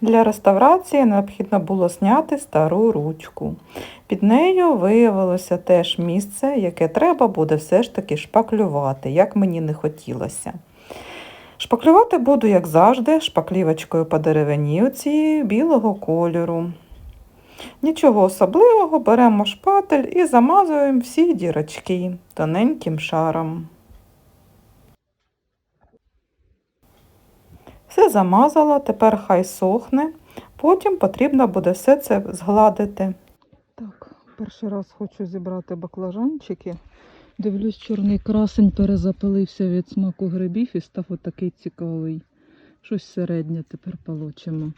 Для реставрації необхідно було зняти стару ручку. Під нею виявилося теж місце, яке треба буде все ж таки шпаклювати, як мені не хотілося. Шпаклювати буду, як завжди, шпаклівочкою по деревині оцією білого кольору. Нічого особливого, беремо шпатель і замазуємо всі дірочки тоненьким шаром. Все замазала, тепер хай сохне, потім потрібно буде все це згладити. Так, перший раз хочу зібрати баклажанчики. Дивлюсь, чорний красень перезапилився від смаку грибів і став отакий цікавий. Щось середнє тепер получимо.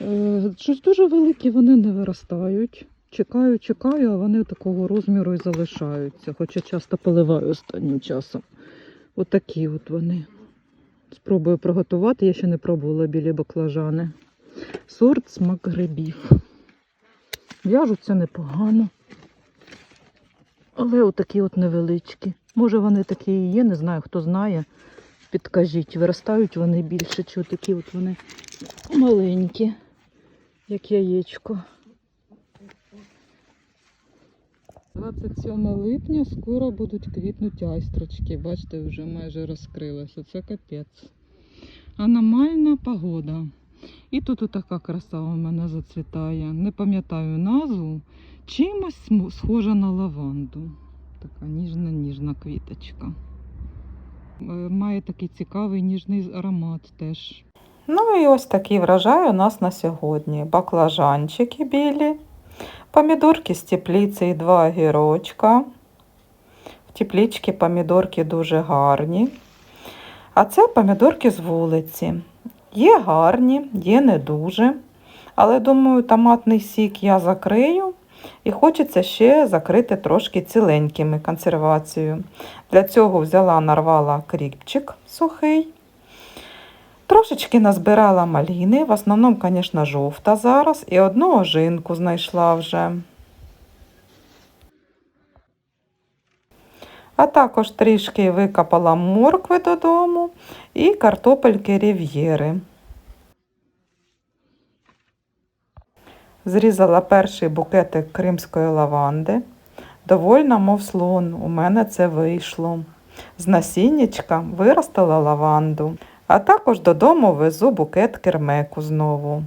Е, щось дуже великі вони не виростають. Чекаю, чекаю, а вони такого розміру і залишаються, хоча часто поливаю останнім часом. Отакі от вони. Спробую приготувати, я ще не пробувала білі баклажани. Сорт смак грибів. В'яжуться непогано. Але отакі от невеличкі. Може вони такі і є, не знаю, хто знає. Підкажіть, виростають вони більше, чи такі от вони маленькі, як яєчко. 27 липня скоро будуть квітнути айстрочки. Бачите, вже майже розкрилося. Це капець. Аномальна погода. І тут така краса у мене зацвітає. Не пам'ятаю назву. Чимось схожа на лаванду. Така ніжна-ніжна квіточка. Е, Має такий цікавий ніжний аромат теж. Ну і ось такий врожай у нас на сьогодні. Баклажанчики білі, помідорки з теплиці і два огірочка. В тепличці помідорки дуже гарні. А це помідорки з вулиці. Є гарні, є не дуже. Але думаю, томатний сік я закрию. І хочеться ще закрити трошки ціленькими консервацією. Для цього взяла, нарвала кріпчик сухий. Трошечки назбирала маліни, в основному, звісно, жовта зараз, і одну ожинку знайшла вже. А також трішки викопала моркви додому і картопельки рів'єри. Зрізала перший букетик кримської лаванди. Довольна, мов слон, у мене це вийшло. З насіннячка виростила лаванду, а також додому везу букет кермеку знову.